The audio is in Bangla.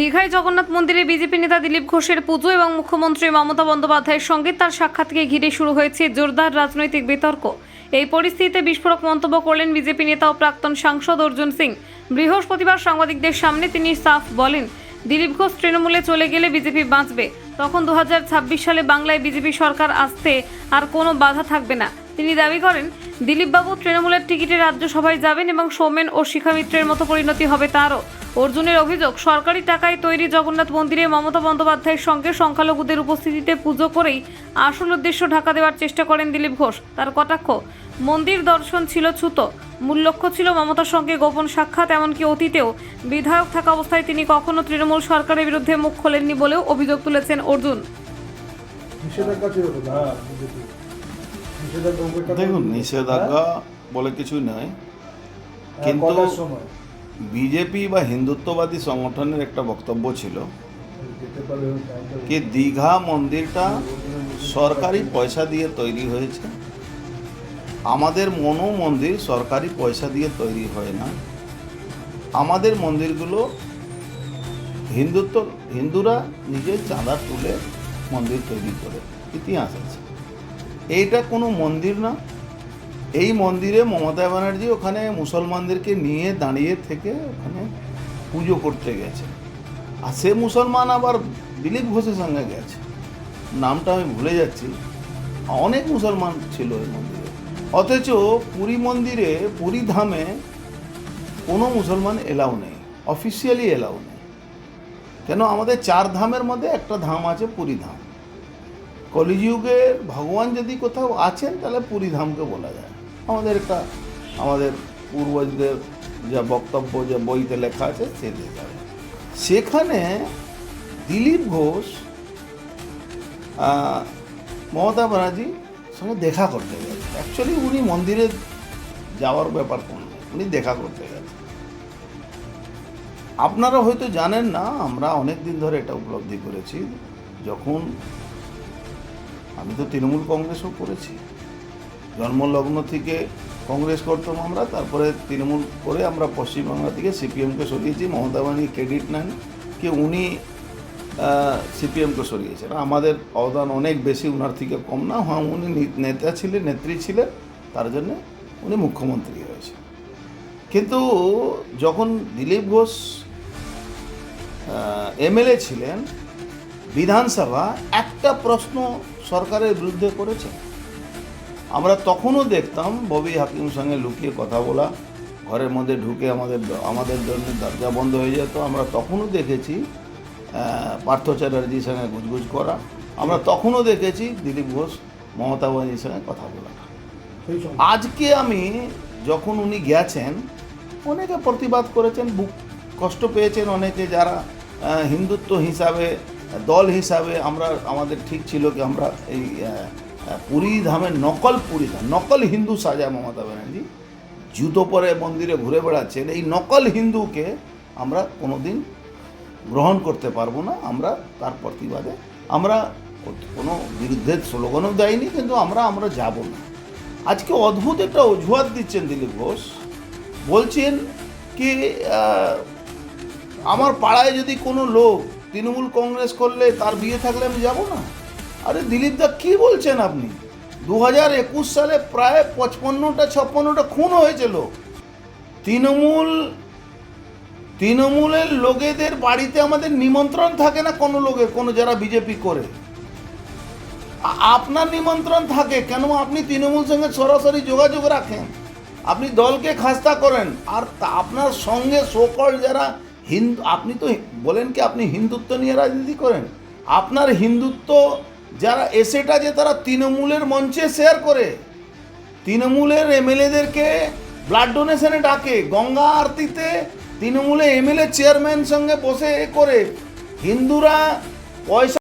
দীঘায় জগন্নাথ মন্দিরে বিজেপি নেতা দিলীপ ঘোষের পুজো এবং মুখ্যমন্ত্রী মমতা বন্দ্যোপাধ্যায়ের সঙ্গে তার সাক্ষাৎকে ঘিরে শুরু হয়েছে জোরদার রাজনৈতিক বিতর্ক। এই পরিস্থিতিতে বিস্ফোরক মন্তব্য করলেন বিজেপি নেতা ও প্রাক্তন সাংসদ অর্জুন সিং। বৃহস্পতিবার সাংবাদিকদের সামনে তিনি সাফ বলেন, দিলীপ ঘোষ তৃণমূলে চলে গেলে বিজেপি বাঁচবে। তখন দু হাজার ছাব্বিশ সালে বাংলায় বিজেপি সরকার আসতে আর কোনো বাধা থাকবে না। তিনি দাবি করেন দিলীপবাবু তৃণমূলের টিকিটে রাজ্যসভায় যাবেন এবং সৌমেন ও শিখামিত্রের মতো পরিণতি হবে তারও। অর্জুনের অভিযোগ সরকারি টাকায় তৈরি জগন্নাথ মন্দিরে মমতা বন্দ্যোপাধ্যায়ের সঙ্গে সংখ্যালঘুদের উপস্থিতিতে পুজো করেই আসল উদ্দেশ্য ঢাকা দেওয়ার চেষ্টা করেন দিলীপ ঘোষ। তার কটাক্ষ মন্দির দর্শন ছিল ছুতো। মূল লক্ষ্য ছিল মমতার সঙ্গে গোপন সাক্ষাৎ এমনকি অতীতেও বিধায়ক থাকা অবস্থায় তিনি কখনো তৃণমূল সরকারের বিরুদ্ধে মুখ খোলেননি বলেও অভিযোগ তুলেছেন অর্জুন। দেখুন নিষেধাজ্ঞা বলে কিছুই নয় হ্যাঁ, কিন্তু বিজেপি বা হিন্দুত্ববাদী সংগঠনের একটা বক্তব্য ছিল কি দীঘা মন্দিরটা সরকারি পয়সা দিয়ে তৈরি হয়েছে? আমাদের মনো মন্দির সরকারি পয়সা দিয়ে তৈরি হয় না। আমাদের মন্দিরগুলো হিন্দুত্ব হিন্দুরা নিজে চাঁদা তুলে মন্দির তৈরি করে। ইতিহাস আছে। এইটা কোনো মন্দির না। এই মন্দিরে মমতা ব্যানার্জি ওখানে মুসলমানদেরকে নিয়ে দাঁড়িয়ে থেকে ওখানে পুজো করতে গেছে। আর সে মুসলমান আবার দিলীপ ঘোষের সঙ্গে গেছে। নামটা আমি ভুলে যাচ্ছি। অনেক মুসলমান ছিল ওই মন্দিরে। অথচ পুরী মন্দিরে, পুরী ধামে কোনো মুসলমান এলাও নেই। অফিসিয়ালি এলাও নেই। কেন? আমাদের চার ধামের মধ্যে একটা ধাম আছে পুরী ধাম। কলিযুগের ভগবান যদি কোথাও আছেন, তাহলে পুরী ধামকে বলা যায়। আমাদের একটা, আমাদের পূর্বজদের যা বক্তব্য, যে বইতে লেখা আছে, সে লেখা সেখানে দিলীপ ঘোষ মমতা ব্যানার্জি সঙ্গে দেখা করতে গেছে। অ্যাকচুয়ালি উনি মন্দিরে যাওয়ার ব্যাপার কোন উনি দেখা করতে গেছে। আপনারা হয়তো জানেন না, আমরা অনেক দিন ধরে এটা উপলব্ধি করেছি, যখন আমি তো তৃণমূল কংগ্রেসও করেছি। জন্মলগ্ন থেকে কংগ্রেস করতাম আমরা, তারপরে তৃণমূল করে আমরা পশ্চিমবাংলা থেকে সিপিএমকে সরিয়েছি, মমতা ব্যানার্জি ক্রেডিট নেন, কি উনি সিপিএমকে সরিয়েছেন। আমাদের অবদান অনেক বেশি ওনার থেকে কম না হ্যাঁ উনি নেতা ছিলেন, নেত্রী ছিলেন, তার জন্য উনি মুখ্যমন্ত্রী হয়েছে কিন্তু যখন দিলীপ ঘোষ এমএলএ ছিলেন, বিধানসভা, একটা প্রশ্ন সরকারের বিরুদ্ধে করেছে। আমরা তখনও দেখতাম ববি হাকিম সঙ্গে লুকিয়ে কথা বলা, ঘরের মধ্যে ঢুকে আমাদের আমাদের জন্য দরজা বন্ধ হয়ে যেত। আমরা তখনও দেখেছি পার্থ চ্যাটার্জির সঙ্গে গুজগুজ করা। আমরা তখনও দেখেছি দিলীপ ঘোষ, মমতা ব্যানার্জির সঙ্গে কথা বলা। আজকে আমি যখন উনি গেছেন, অনেকে প্রতিবাদ করেছেন, বুক কষ্ট পেয়েছেন অনেকে যারা হিন্দুত্ব হিসাবে দল হিসাবে আমরা, আমাদের ঠিক ছিল কি আমরা এই পুরী ধামের নকল পুরী ধাম, নকল হিন্দু সাজায় মমতা ব্যানার্জি, জুতো পরে মন্দিরে ঘুরে বেড়াচ্ছেন, এই নকল হিন্দুকে আমরা কোনোদিন গ্রহণ করতে পারব না, আমরা তার প্রতিবাদে, আমরা কোনো বিরুদ্ধে স্লোগানও দেয়নি, কিন্তু আমরা আমরা যাব না। আজকে অদ্ভুত একটা অজুহাত দিচ্ছেন দিলীপ ঘোষ, বলছেন কি আমার পাড়ায় যদি কোনো লোক তৃণমূল কংগ্রেস করলে তার বিয়ে থাকলে আমি যাব না? আরে দিলীপ দা, কী বলছেন আপনি? দু হাজার একুশ সালে প্রায় পঁচপন্নটা, ছাপ্পান্নটা খুন হয়েছিল তৃণমূল, তৃণমূলের লোকেদের বাড়িতে আমাদের নিমন্ত্রণ থাকে না কোনো লোকের, কোনো যারা বিজেপি করে। আপনার নিমন্ত্রণ থাকে, কেন আপনি তৃণমূল সঙ্গে সরাসরি যোগাযোগ রাখেন? আপনি দলকে খাস্তা করেন, আর আপনার সঙ্গে সকল যারা হিন্দু, আপনি তো বলেন কি, আপনি হিন্দুত্ব নিয়ে রাজনীতি করেন? আপনার হিন্দুত্ব যারা এসেটা যে তারা তৃণমূলের মঞ্চে শেয়ার করে। তৃণমূলের এমএলএদেরকে ব্লাড ডোনেশনে ডাকে, গঙ্গা আরতিতে তৃণমূলে এমএলএ চেয়ারম্যান সঙ্গে বসে এ করে। হিন্দুরা পয়সা